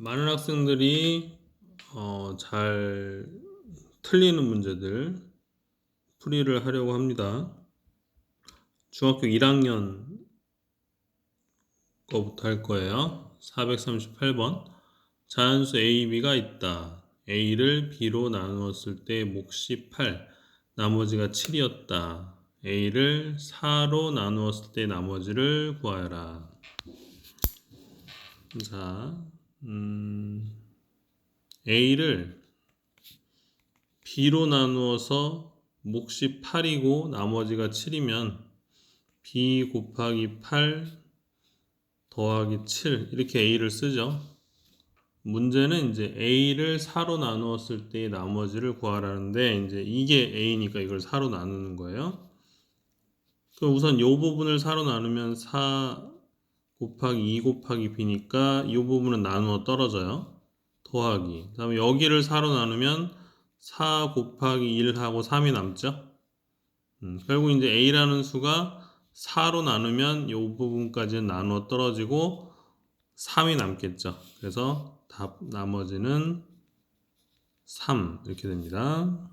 많은 학생들이 어, 잘 틀리는 문제들 풀이를 하려고 합니다. 중학교 1학년 거부터 할 거예요. 438번. 자연수 A, B가 있다. A를 B로 나누었을 때 몫이 8, 나머지가 7이었다. A를 4로 나누었을 때 나머지를 구하여라. 자, 음, A를 B로 나누어서 몫이 8이고 나머지가 7이면 B 곱하기 8 더하기 7 이렇게 A를 쓰죠. 문제는 이제 A를 4로 나누었을 때 나머지를 구하라는데 이제 이게 A니까 이걸 4로 나누는 거예요. 그럼 우선 이 부분을 4로 나누면 4 곱하기 2 곱하기 B니까 이 부분은 나누어 떨어져요. 더하기. 그 다음에 여기를 4로 나누면 4 곱하기 1하고 3이 남죠. 음, 결국 이제 A라는 수가 4로 나누면 이 부분까지는 나누어 떨어지고 3이 남겠죠. 그래서 답 나머지는 3 이렇게 됩니다.